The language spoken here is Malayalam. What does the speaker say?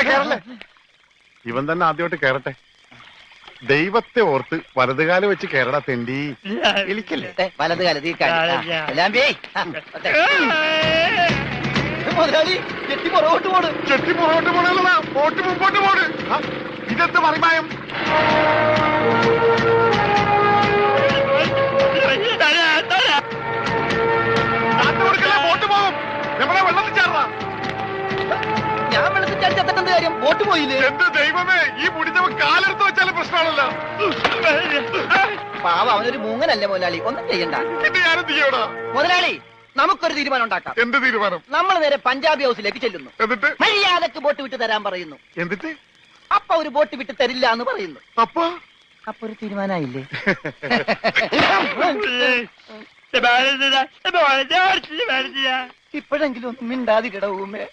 കേറല്ലേ? ഇവൻ തന്നെ ആദ്യമായിട്ട് കേറട്ടെ. ദൈവത്തെ ഓർത്ത് വലതുകാലം വെച്ച് കേരള തെണ്ടി. എലിക്കല്ലേ ദേ, വലത് കാലത്ത് ഈ മുതലാളി കെട്ടി പുറകോട്ട് പോണ്. ചെട്ടി പുറകോട്ട് പോണല്ലടാ പോട്ട് മുമ്പോട്ട് പോണ്. ആ, ഇതെന്ത് മറിമായം? വെള്ളത്തിൽ കാര്യം? ബോട്ട് പോയില്ലേ? എന്ത് ദൈവമേ ഈ മുടിഞ്ഞവൻ കാലെടുത്ത് വെച്ചാലും പ്രശ്നമാണല്ലോ. പാവ അവനൊരു മൂങ്ങനല്ലേ മുതലാളി. ഒന്നും ചെയ്യണ്ട. പിന്നെ മുതലാളി നമുക്കൊരു തീരുമാനം ഉണ്ടാക്കാം. എന്ത് തീരുമാനം? നമ്മൾ നേരെ പഞ്ചാബി ഹൗസിലേക്ക് ചെല്ലുന്നു. എന്നിട്ട്? മര്യാദയ്ക്ക് ബോട്ട് വിട്ട് തരാൻ പറയുന്നു. എന്നിട്ട്? അപ്പൊ ഒരു ബോട്ട് വിട്ട് തരില്ല എന്ന് പറയുന്നു. അപ്പൊ? അപ്പൊ ഒരു തീരുമാനമായില്ലേ ഇപ്പോഴെങ്കിലും ഒന്നും മിണ്ടാതി ഊമേ.